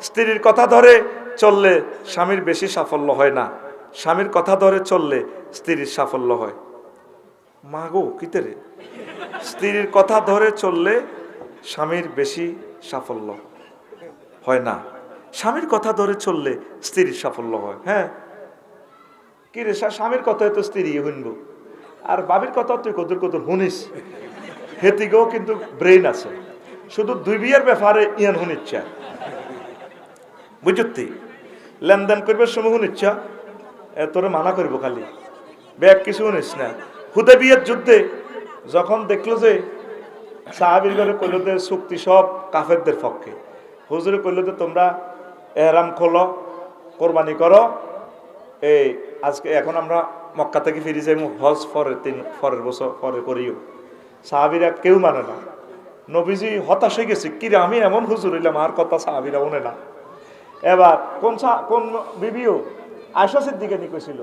স্ত্রীর কথা ধরে চললে স্বামীর বেশি সাফল্য হয় না। স্বামীর কথা ধরে চললে স্ত্রীর সাফল্য হয়। মা গো কিতে রে? স্ত্রীর কথা ধরে চললে স্বামীর বেশি সাফল্য হয় না। স্বামীর কথা ধরে চললে স্ত্রীর সাফল্য হয়। হ্যাঁ? কি রে, স্বা- স্বামীর কথা তো স্ত্রী শুনব আর বাবির কথা তুই কদুর কদুর শুনিস হেতিকেও কিন্তু ব্রেইন আছে। শুধু দুই বিয়ের ব্যাপারে ইয়ান শুনিচ্ছা বুঝতি? লেনদেন করবার সময় শুনিচ্ছা তোরে মানা করব খালি। ব্যাগ কিছু শুনিস না। হুদে বিয়ের যুদ্ধে যখন দেখল যে সাহাবির ঘরে কইল যে চুক্তি সব কাফেরদের পক্ষে, হুজুরে কইল তোমরা এহরাম খোলো, কোরবানি করো, এই আজকে এখন আমরা মক্কা থেকে ফিরে যাই হজ পরের তিন ফরের বছর পরে করিও সাহাবিরা কেউ মানে না। নবীজি হতাশ হয়ে গেছে, কিরে, আমি এমন হুজুর হইলাম, আর কথা সাহাবিরা মনে না। এবার, কোন কোন বিবিও আয়সা সিদ্দিকে নি কইছিল?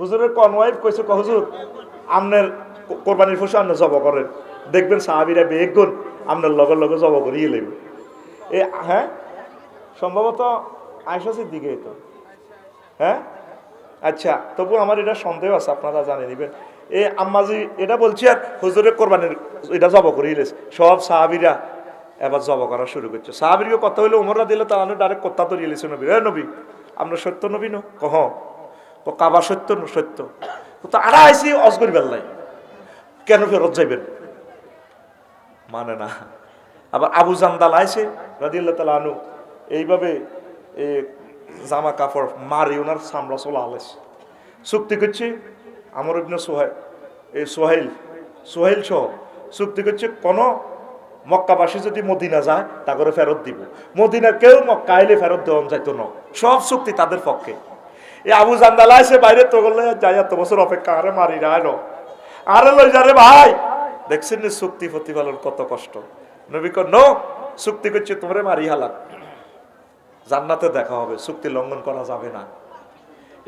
হুজুরের কোন ওয়াইফ কইছে ক হুজুর, আমনের কোরবানির পশু আপনি জব করেন দেখবেন সাহাবিরা বেগুন আপনার লগে লগে জব করিয়ে লেবে এ হ্যাঁ? সম্ভবত আয়সা সিদ্দিকে তো হ্যাঁ? আচ্ছা তবু আমার এটা সন্দেহ আছে, আপনারা জানে নিবেন। এ, আম্মাজি, এটা বলছি আর, হুজুরের কোরবানির, এটা জব করিয়ে সব সাহাবিরা এবার জব করা শুরু করছে। সাহাবিরকে কথা হইলে উমররা দিলে তাহলে ডাইরেক্ট কথা ধরিয়ে লিছে নবী। এ নবী, আমরা সত্য নবী ন কহ ও কাবা সত্য ন সত্য? তো আড়া আইসি অজগরি বেল্লাই কেন ফেরত যাইবেন? মানে না। আবার আবু জান্দাল আইসে রাদিয়াল্লাহ তালা আনু এইভাবে জামা কাপড় মারি ওনার সামলা চলা আলেস চুক্তি করছে আমর ইবনে সোহাইল এই সোহাইল সোহাইল সহ। চুক্তি করছে কোনো মক্কাবাসী যদি মদিনা যায় তা করে ফেরত দিব। মদিনা কেউ মক্কা আইলে ফেরত দেওয়া যাইতো না। সব চুক্তি তাদের পক্ষে। এই আবু জান্দালা এসে বাইরে, তো করলে যাই এত বছর অপেক্ষা, আরে মারি না আনো আরে লই যা রে ভাই। দেখছেন নি চুক্তি প্রতিপালন কত কষ্ট। নবী কর নো, চুক্তি করছে, তোমরে মারি হালাক জান্নাতে দেখা হবে, চুক্তি লঙ্ঘন করা যাবে না।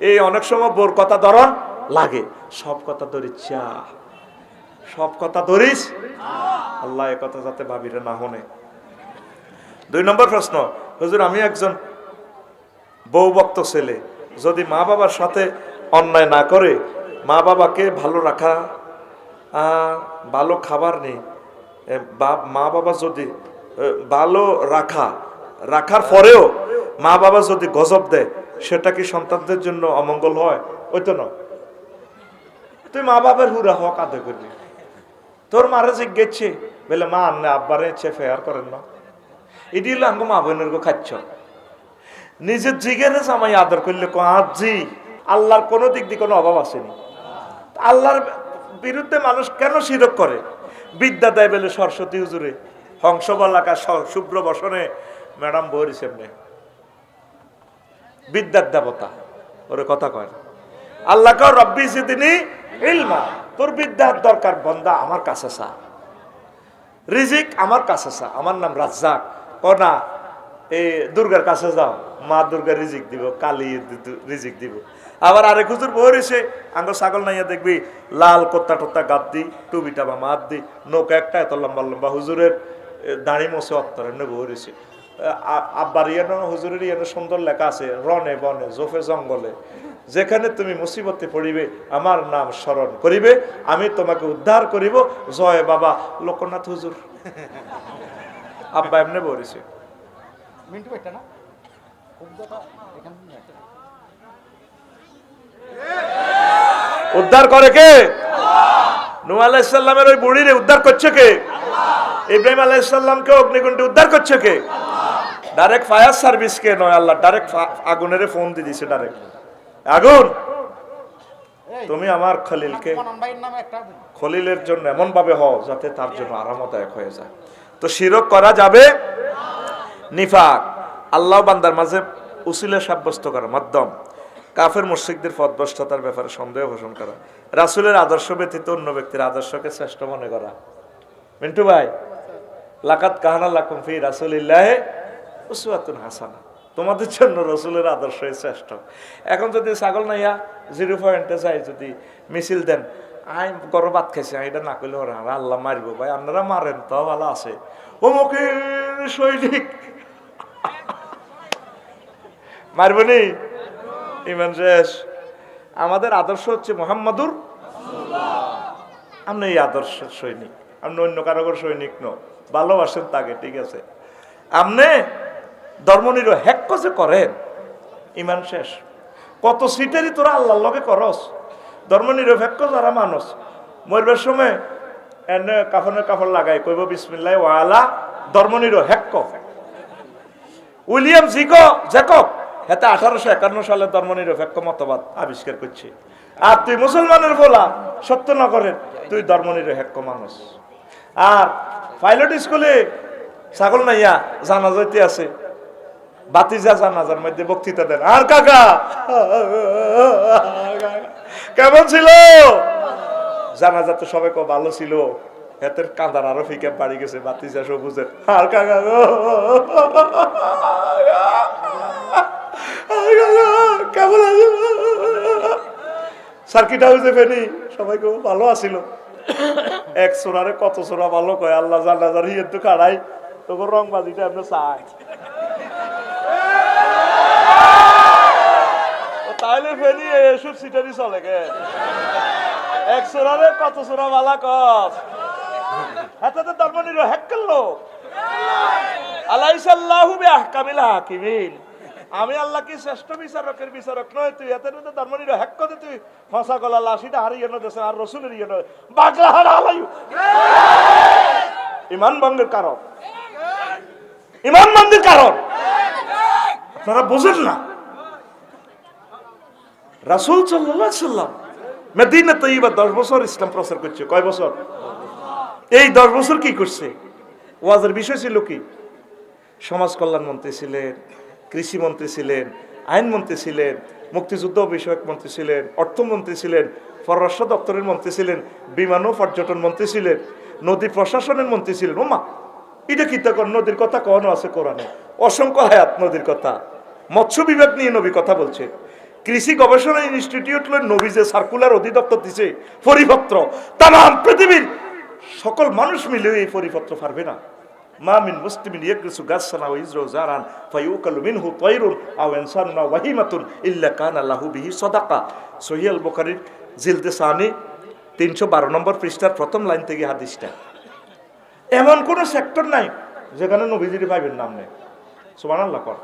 এই অনেক সময় বোর কথা ধরন লাগে, সব কথা ধরিচ্ছা সব কথা ধরিস? আল্লাহ কথা যাতে ভাবিরে না হনে দুই নম্বর প্রশ্ন, হুজুর, আমি একজন বউ ভক্ত ছেলে। যদি মা বাবার সাথে অন্যায় না করে, মা বাবাকে ভালো রাখা ভালো খাবার নেই মা বাবা যদি ভালো রাখা, রাখার পরেও মা বাবা যদি গজব দেয়, সেটা কি সন্তানদের জন্য অমঙ্গল হয়? ওই তো নয় তুই মা বাবার হুরা হক আদে করবি। তোর মারা জিজ্ঞেছে বলে, মা, আন্নে আব্বারে চে ফেয়ার করেন না। এটি হলো আঙ্গ মা বোনের গো খাচ্ছ। নিজের জিগেরে জামাই আদর করলে আজি আল্লাহর কোনো দিক দিয়ে কোনো অভাব আসেনি। আল্লাহর বিরুদ্ধে মানুষ কেন শিরক করে? বিদ্যা দেয় বলে, সরস্বতী হুজুরে হংসবালাকা শুভ্র বসনে ম্যাডাম বহরি সেমনে। বিদ্যার দেবতা, ওরে কথা কয় না। আল্লাহকে রব্বি সিদিনী ইলমা। তোর বিদ্যার দরকার, বন্দা আমার কাছে সা রিজিক আমার কাছে সা আমার নাম রাজ্জাক। কনা এই দুর্গার কাছে যাও। মা দুর্গা রিজিক দিব, কালী রিজিক দিব। আবার আরেক হুজুর বই রয়েছে, আঙ্গ ছাগল নাইয়া দেখবি, লাল কোত্তা টোত্তা গাদ দি টুবিটা বা মাত দি, নৌকা একটা এত লম্বা লম্বা হুজুরের দাড়ি মোছে রয়েছে। আ- আব্বার ইয়ানো হুজুরের ইয়ানো সুন্দর লেখা আছে রনে বনে, জোফে জঙ্গলে। যেখানে তুমি মুসিবতে পড়িবে আমার নাম স্মরণ করিবে আমি তোমাকে উদ্ধার করিব। জয় বাবা লোকনাথ হুজুর। আব্বা এমনি বলেছে। মিন্টু একটা না। উদ্ধার করে কে? নুহ আলাইসাল্লামের ওই বুড়িরে উদ্ধার করছে কে? ইব্রাহিম আলাইসাল্লামকে অগ্নিকুণ্ডে উদ্ধার করছে কে? ডাইরেক্ট ফায়ার সার্ভিস কে নয় আল্লাহ ডাইরেক্ট আগুনের ফোন দিয়ে দিছে ডাইরেক্ট আগুন! তুমি আমার খলিলকে খলিলের জন্য এমন ভাবে হও যাতে তার জন্য আরামদায়ক হয়ে যায়। তো শিরক করা যাবে? নিফাক। আল্লাহ বান্দার মাঝে উসিলে সাব্যস্ত করা মাধ্যম। কাফের মুশরিকদের পদভ্রষ্টতার ব্যাপারে সন্দেহ পোষণ করা। রাসুলের আদর্শ ব্যতীত অন্য ব্যক্তির আদর্শকে শ্রেষ্ঠ মনে করা। মিন্টু ভাই লাকাত কাহানা লাকুম ফি রাসূলিল্লাহি উসওয়াতুন হাসানা। তোমাদের জন্য রসুলের আদর্শই শ্রেষ্ঠ। এখন যদি ছাগল নাইয়া জিরো পয়েন্টে যাই যদি মিছিল দেন, আই গরম ভাত খাইছি এটা না করলে ওরা আল্লাহ মারিব, ভাই, আপনারা মারেন, তো ভালো আছে। অমুকের সৈনিক! মারবনি ইমান শেষ। আমাদের আদর্শ হচ্ছে মোহাম্মদুর আপনি এই আদর্শ সৈনিক, আপনি অন্য কারোর সৈনিক ন ভালোবাসেন তাকে, ঠিক আছে। আপনি ধর্মনির হ্যাক যে করেন। ইমান শেষ। কত সিটেরই তোরা আল্লাহর লগে করস। ধর্মনিরপেক্ষ যারা মানুষ। মরবার সময় এনে কাফনের কাপড় লাগাই কইব, বিসমিল্লাহ ওয়ালা ধর্মনিরপেক্ষ উইলিয়াম জিকো জ্যাকব, হেতে আঠারোশো একান্ন সালে ধর্মনিরপেক্ষ মতবাদ আবিষ্কার করছে। আর তুই মুসলমানের বলা সত্য না করেন তুই ধর্মনিরপেক্ষ মানুষ। আর পাইলট স্কুলে ছাগল নাইয়া জানা যাইতে আছে। জানাজার মধ্যে বক্তৃতা দেন। আর কাকা? কেমন ছিল? জানাজা তো সবাই খুব ভালো ছিল। হেতের কাঁদার আরও ফিকে বাড়ি গেছে বাতিজা সবুজের। আর কাকা? কেমন ভালো এক কত সোরা ভালো কয়, আল্লাহ জানাজার হিয়ে তো কাড়াই রং বাজিটা আপনি চাই। ও তাইলে ফেনি এসব সিটারি চলে গে। এক সোরারে কত সোরা বালা কস। হাতে তো ধর্মনির হ্যাক করল আলাইসাল্লাহু বে আহকামিল হাকিমিন। আমি আল্লাহ কি শ্রেষ্ঠ বিচারকের বিচারক নয়, তুই এত তো ধর্মনির হ্যাক করে তুই ফাঁসা গলা লাশিটা হারিয়ে ন দেশে, আর রসুলের ইয়ে নয়, বাগলা হারা হালাইও। ইমান ভঙ্গের কারণ। ইমান ভঙ্গের কারণ। আপনারা বুঝেন না। রাসুল সাল্লাম মেদিনা তৈবা দশ বছর ইসলাম প্রচার করছে। কয় বছর? এই দশ বছর কি করছে? ওয়াজের বিষয় ছিল কি? সমাজ কল্যাণ মন্ত্রী ছিলেন, কৃষি মন্ত্রী ছিলেন আইনমন্ত্রী ছিলেন, মুক্তিযুদ্ধ বিষয়ক মন্ত্রী ছিলেন, অর্থমন্ত্রী ছিলেন, পররাষ্ট্র দপ্তরের মন্ত্রী ছিলেন, বিমান ও পর্যটন মন্ত্রী ছিলেন, নদী প্রশাসনের মন্ত্রী ছিলেন। ওমা, এটা কি তখন নদীর কথা কখনো আছে কোরআনে? অসংখ্য হায়াত নদীর কথা। মৎস্য বিভাগ নিয়ে নবী কথা বলছে। কৃষি গবেষণা ইনস্টিটিউট নবী যে সার্কুলার অধিদপ্তর দিছে পরিপত্র তাম পৃথিবীর সকল মানুষ মিলে এই পরিপত্র পারবে না। মা মিন মুসলিমিন ইয়াকরিসু গাসসানা ওয়া ইজরু জারান ফায়ুকালু মিনহু তায়রুন আও ইনসানুন আও ওয়াহিমাতুন ইল্লা কানা লাহু বিহি সাদাকা। সহিহ আল বুখারীর জিলদে সানি 312 নম্বর পৃষ্ঠার প্রথম লাইন থেকে হাদিসটা। এমন কোন সেক্টর নাই যেখানে নবীজির পাইবেন নাম নেই। সুবহানাল্লাহ কর।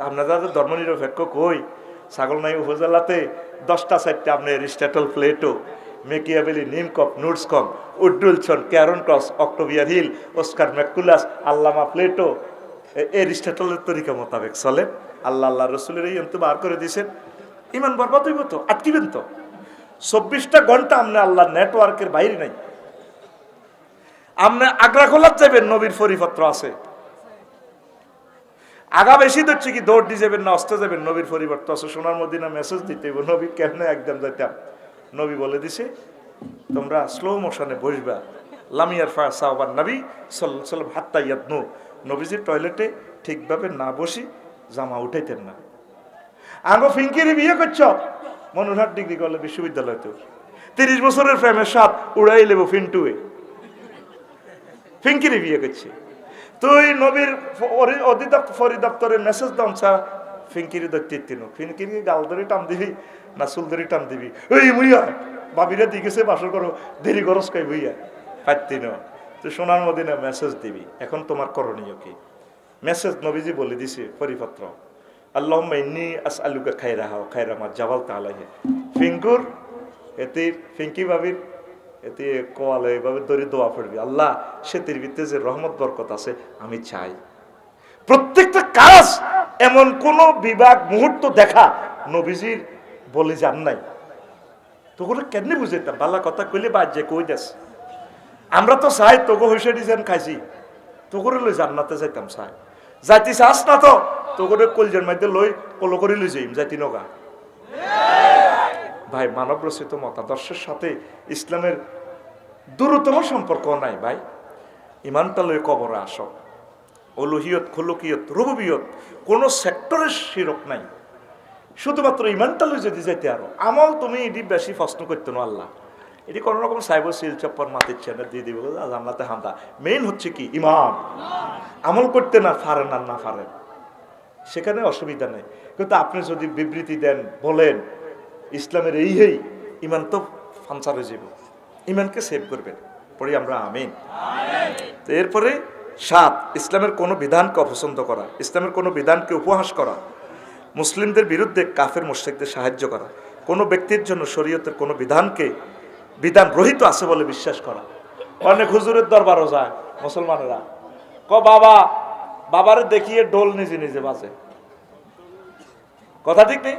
আপনার যাদের ধর্ম নিরপেক্ষ কই, ছাগল নাই উপজেলাতে দশটা, চারটে আপনার এরিস্ট্যাটল প্লেটো, মেকিয়াবেলি, নিমকপ নুটসকম উড্ডুলসন ক্যারন ক্রস অক্টোবিয়ার হিল, ওস্কার ম্যাকুলাস, আল্লামা প্লেটো, এ- এরিস্ট্যাটলের তরিকা মোতাবেক চলে। আল্লাহ আল্লাহ রসুলের এই অন্ত বার করে দিয়েছেন। ইমান বরবাদ হইব তো? আটকিবেন তো? চব্বিশটা ঘণ্টা আপনি আল্লাহ নেটওয়ার্কের বাইরে নাই। আপনি আগ্রা খোলার যাবেন নবীর পরিপত্র আছে। আগা বেশি ধরছে কি, দৌড় দিয়ে যাবেন না অস্ত যাবেন, নবীর পরিবর্তন আছে সোনার মদিনা মেসেজ দিতে নবী কেমনে একদম যাইতাম? নবী বলে দিছে, তোমরা স্লো মোশনে বসবা। লামিয়ার ফা সাহবার নবী সাল্লাম হাত্তা ইয়াদনু। নবীজির টয়লেটে ঠিকভাবে না বসি, জামা উঠাইতেন না। আঙ্গো ফিঙ্কিরি বিয়ে করছ? মনোরহাট ডিগ্রি করলে বিশ্ববিদ্যালয় তো তিরিশ বছরের প্রেমের সাথ উড়াই লেবো ফিন্টুয়ে। ফিঙ্কিরি বিয়ে করছে। তুই নবীর পরিদপ্তরে মেসেজ দাম ছা ফিঙ্কিরি দত্তি তিনু। ফিঙ্কিরি গাল ধরে টান দিবি, না চুল ধরে টান দিবি। ওই মুইয়া বাবিরা দি গেছে, বাসর করো, দেরি গরস কাই বুইয়া পাইতিন তুই সোনার মদিনা মেসেজ দিবি। এখন তোমার করণীয় কি? মেসেজ নবীজি বলে দিছে, পরিপত্র। আল্লাহ ইন্নি আস আলুকা খাইরা হাও খাইরা মা জাবাল তালাহে ফিঙ্কুর, এতে ফিঙ্কি ভাবির এতে কোয়ালে এভাবে দড়ি দোয়া পড়বি আল্লাহ সে তীর ভিত্তে যে রহমত, বরকত আছে, আমি চাই। প্রত্যেকটা কাজ এমন কোন বিভাগ, মুহূর্ত দেখা নবীজির বলে যান নাই। তোগুলো কেমনি বুঝাইতাম? বালা কথা কইলে বাদ যে কই দেস? আমরা তো চাই তোকে হইসে ডিজাইন খাইছি। তোকে লই জান্নাতে যাইতাম চাই। যাইতে চাস না তো তোকে কলজের মধ্যে লই কলো করে লই যাইম, যাইতি নগা। ভাই মানব রচিত মতাদর্শের সাথে ইসলামের দূরতম সম্পর্ক নাই ভাই। ইমানটা লই কবরে আস। অলুহিয়ত, খলুকিয়ত রুবিয়ত কোনো সেক্টরের শিরক নাই। শুধুমাত্র ইমানটা লই যদি যাইতে আরও। আমল তুমি এটি বেশি প্রশ্ন করতে না আল্লাহ। এটি কোনো রকম সাইবর সিল চপ্পর মাটির চ্যানেল দিয়ে দিব জান্নাতে হামদা। মেইন হচ্ছে কি? ইমান। আমল করতে না পারেন আর না পারেন সেখানে অসুবিধা নেই। কিন্তু আপনি যদি বিবৃতি দেন, বলেন ইসলামের এই হেই ইমান তো ফান্সার হয়ে যাব ইমানকে সেভ করবেন। পরে আমরা আমিন। তো এরপরে সাত ইসলামের কোনো বিধানকে অপছন্দ করা ইসলামের কোনো বিধানকে উপহাস করা মুসলিমদের বিরুদ্ধে কাফের মুশ্রিকদের সাহায্য করা কোনো ব্যক্তির জন্য শরীয়তের কোনো বিধানকে বিধান রহিত আছে বলে বিশ্বাস করা। অনেক হুজুরের দরবারও যায় মুসলমানেরা। ক বাবা বাবারে দেখিয়ে ডোল নিজে নিজে বাজে। কথা ঠিক নেই?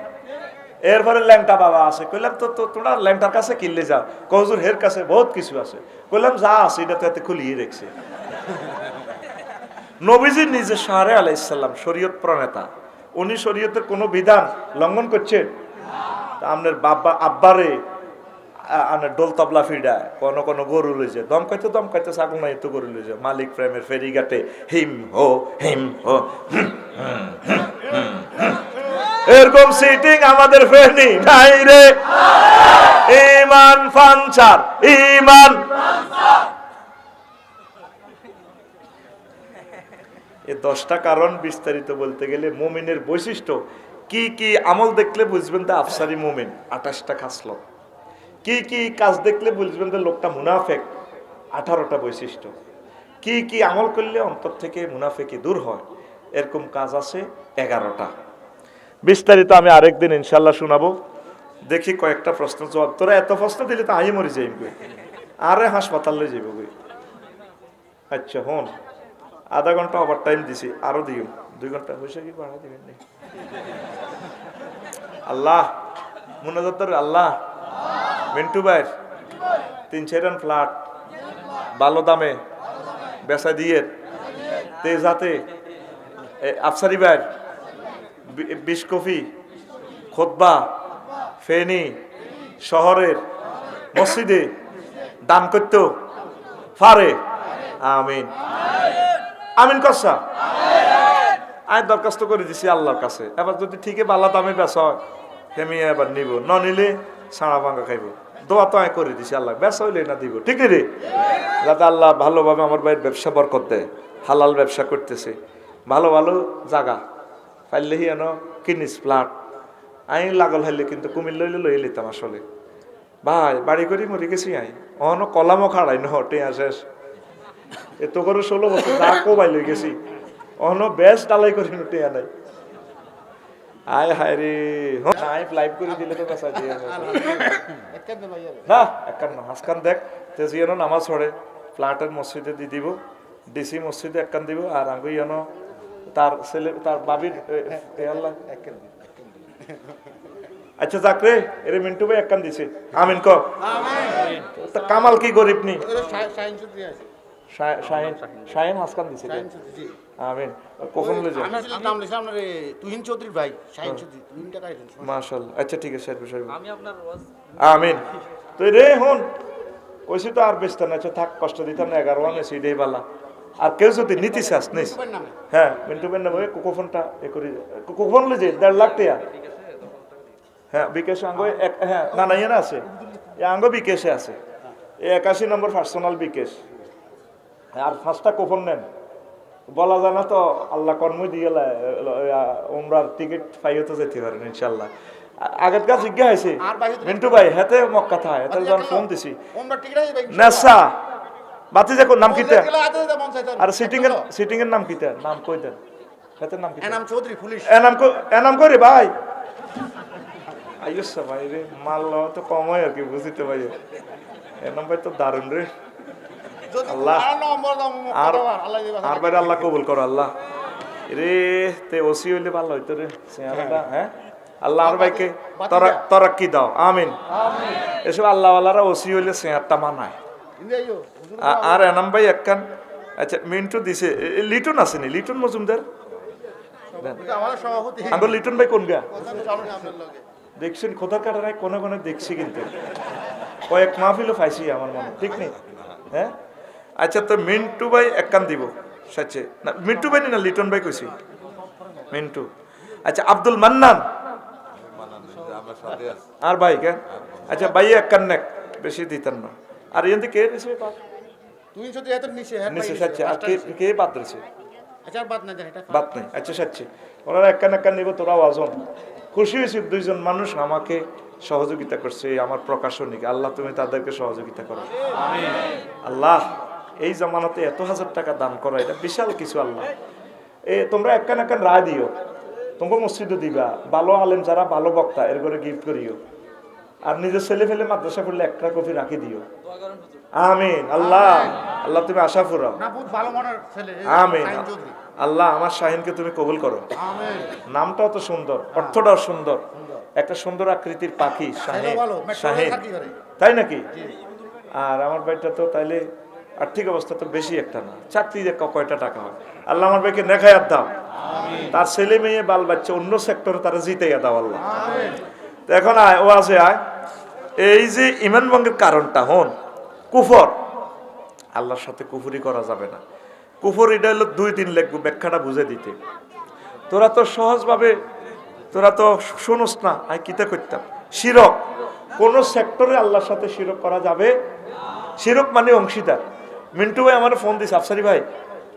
এরপরে ল্যাংটা বাবা আছে কইলাম তো তো তোরা ল্যাংটার কাছে কিনলে যাও কহুজুর হের কাছে বহুত কিছু আছে কইলাম যা আছে এটা তো এতে খুলিয়ে রেখছে নবীজি নিজে সাহারে আলাইসাল্লাম শরীয়ত প্রণেতা উনি শরীয়তের কোনো বিধান লঙ্ঘন করছেন তা আপনার বাবা আব্বারে আ- আনের ডোল তবলা ফিডায় কোন কোন গরু লইছে দম খাইতে দম খাইতে ছাগল নাই তো গরু লইছে মালিক প্রেমের ফেরিঘাটে হিম হো হিম হো এরকম সিটিং আমাদের ফেনি নাই। রে। ইমান ফানচার ইমান এই দশটা কারণ বিস্তারিত বলতে গেলে মুমিনের বৈশিষ্ট্য। কি কি আমল দেখলে বুঝবেন তা আফসারি মুমিন, আঠাশটা খাসলত কি কি কাজ দেখলে বুঝবেন যে লোকটা মুনাফেক, আঠারোটা বৈশিষ্ট্য। কি কি আমল করলে অন্তর থেকে মুনাফেকি দূর হয়। এরকম কাজ আছে এগারোটা। বিস্তারিত আমি আরেকদিন ইনশাল্লাহ শোনাবো। দেখি কয়েকটা প্রশ্ন জবাব। তোরা এত প্রশ্ন দিলে তো আমি মরি যাই আরে হাসপাতালে যাইব কই? আচ্ছা হন। আধা ঘণ্টা ওভার টাইম দিছি আরও দিও। দুই ঘণ্টা। হয়েছে কি বাড়া দিবেন? আল্লাহ মুনাজাত্তর আল্লাহ। মিন্টু ভাই তিন চারন ফ্ল্যাট ভালো দামে। বেচা দিয়ে। তেজাতে এ, আফসারি ভাই বি- বিশ কফি খোদবা ফেনি, শহরের মসজিদে দান করত ফারে আমিন। আমিন কসা আমি দরখাস্ত করে দিছি আল্লাহর কাছে। এবার যদি ঠিকই বালা দামে বেচা হয় হেমিয়ে এবার নিব। ন নিলে ছাড়া ভাঙা খাইব। দোয়া তো আমি করে দিছি আল্লাহ। বেচা হইলে না দিব। ঠিক রে? যাতে আল্লাহ ভালোভাবে আমার ভাইয়ের ব্যবসা বরকত দেয়। হালাল ব্যবসা করতেছে। ভালো ভালো জায়গা। ফাইলেহি এন কিনিস ফ্ল্যাট। আমি লাগল হাইলে কিন্তু কুমির লইলে লই লিতাম আসলে ভাই, বাড়ি করি মরে গেছি আই। অন কলামও খাড়াই ন টেয়া শেষ। এত করে ষোলো বছর যা কোবাই লই গেছি। অন বেশ ডালাই করি নো, টেয়া নাই। হায় রে নাই লাইভ করে দিলে তো বেসা দিয়ে না একখান না হাসখান দেখ তেজিয়ানো নামাজ পড়ে। ফ্ল্যাটের মসজিদে দি দিব, ডিসি মসজিদে একখান দিব, আর আঙ্গু ইয়ানো তার ছেলে তার বাবির আল্লাহ। আচ্ছা যাক রে এরে মিন্টু ভাই একখান দিছে। আমিন ক কামাল কি গরিব নি? শাহিন দিছে আমিন। কখন লে যাও আমি নাম লিখলাম আপনার তুহিন চৌধুরী ভাই সাইন সুত্রি তুহিন টাকা মাশাআল্লাহ। আচ্ছা ঠিক আছে সাহেব সাহেব। আমি আপনার ওয়াজ আমিন। তুই রে হন। কইছি তো আর বেস্ত না। আচ্ছা থাক কষ্ট দিতাম না এগারো আনে সেই বালা। আর কেউ যদি নীতি চাস নিস। হ্যাঁ মিন্টু বেন নামে কোকোফোনটা এ করি কোকোফোন যে দেড় লাখ টাকা। হ্যাঁ বিকাশে আঙ্গ এক হ্যাঁ না না ইয়ে আছে। এ আঙ্গ বিকেশে আছে। এ একাশি নম্বর পার্সোনাল বিকেশ। আর পাঁচটা কোপন নেন। বলা যায় না তো আল্লাহ কর্মই দিয়ে ওমরার টিকিট পাইও তো যেতে পারেন ইনশাল্লাহ আগের কাজ জিজ্ঞা হয়েছে আর বাকি তো- মিন্টু ভাই হেতে মক্কা থায় যখন ফোন দিছি। নেশা। বাতি যে নাম কিতা আর সিটিং এর সিটিং এর নাম কিতা নাম কই দেন নাম কিতা এনাম চৌধুরী পুলিশ। এনাম কো এনাম করে ভাই? আইয়ো ভাই রে মাল লওয়া তো কম হয় আর কি বুঝতে ভাই এনাম ভাই তো দারুণ রে। আল্লাহ। আর আর আল্লাহ দিবা আর বাইরে আল্লাহ কবুল করো আল্লাহ। রে তে ওসি হইলে ভালো হইতো রে সিয়ারাটা হ্যাঁ। আল্লাহ আর ভাইকে তরা তরাক্কি দাও আমিন। এসব আল্লাহ আল্লাহরা ওসি হইলে সিয়ারটা মানায়। আর এনাম ভাই একখান আচ্ছা মিন্টু দিছে লিটন আসেনি লিটন মজুমদার আমার লিটন ভাই কোন গা দেখছেন খোদার কাটারায় কোনে কোনে দেখছি কিন্তু কয়েক মাহফিলও পাইছি আমার মনে ঠিক নেই হ্যাঁ আচ্ছা তো মিন্টু ভাই এক কান দিব সাচে না মিন্টু ভাই না লিটন ভাই কইছি মিন্টু আচ্ছা আব্দুল মান্নান আর ভাই কেন আচ্ছা ভাই এক কান নেক বেশি দিতেন না আর এখান থেকে কে দিছে বাদ? তুই যদি এত নিচে হ্যাঁ নিচে সাচে আর কে কে বাদ দিছে আচ্ছা বাদ না এটা বাত নেই। আচ্ছা সাচ্ছি ওনারা একখান একখান নিব তোরাও আজন খুশি হয়েছি দুইজন মানুষ আমাকে সহযোগিতা করছে আমার প্রকাশনীকে আল্লাহ তুমি তাদেরকে সহযোগিতা করো। আল্লাহ এই জামানাতে এত হাজার টাকা দান করা এটা বিশাল কিছু আল্লাহ। এ তোমরা একখান একখান রায় দিও। তোমরা মসজিদে দিবা। ভালো আলেম যারা ভালো বক্তা এর করে গিফট করিও। আর নিজের ছেলে ফেলে মাদ্রাসা করলে একটা কপি রাখি দিও। আমিন আল্লাহ। আল্লাহ তুমি আশা ফুরাও। না বহুত ভালো মনের ছেলে এই আমিন। আল্লাহ আমার শাহিনকে তুমি কবুল করো। নামটাও তো সুন্দর অর্থটাও সুন্দর। একটা সুন্দর আকৃতির পাখি শাহিন। শাহিন। তাই নাকি? আর আমার ভাইটা তো তাইলে আর্থিক অবস্থা তো বেশি একটা না। চাকরি যে কয়টা টাকা হয়। আল্লাহ আমার ভাইকে নেখায়াত দাও। তার ছেলে মেয়ে বাল বাচ্চা অন্য সেক্টরে তারা জিতাইয়া দাও আল্লাহ। এখন আয় ও আছে, আয়। এই যে ইমান ভঙ্গের কারণটা, হন, কুফর। আল্লাহর সাথে কুফরি করা যাবে না। কুফর এটা হলো দুই দিন লাগবে ব্যাখ্যাটা বুঝে দিতে। তোরা তো সহজভাবে, তোরা তো শুনোস না আমি কিতা করতাম। শিরক, কোন সেক্টরে আল্লাহর সাথে শিরক করা যাবে? শিরক মানে অংশীদার। মিন্টু ভাই আমার ফোন দিস আফসারি ভাই,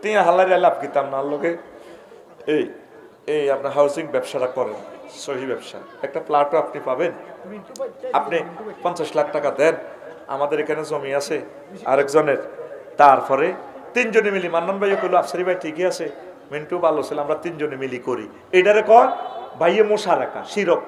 তুই হাল্লারি আল্লাহ কিতাম না? আল্লোকে এই এই আপনার হাউসিং ব্যবসাটা করেন, সহি ব্যবসা। একটা প্লাটও আপনি পাবেন। আপনি পঞ্চাশ লাখ টাকা দেন, আমাদের এখানে জমি আছে আরেকজনের। তারপরে তিনজনে মিলি, মান্নান ভাইও কইলো, আফসারি ভাই ঠিকই আছে, মিন্টু ভালো ছিল, আমরা তিনজনে মিলি করি। এটারে কর ভাইয়ে মশা রাখা শিরক।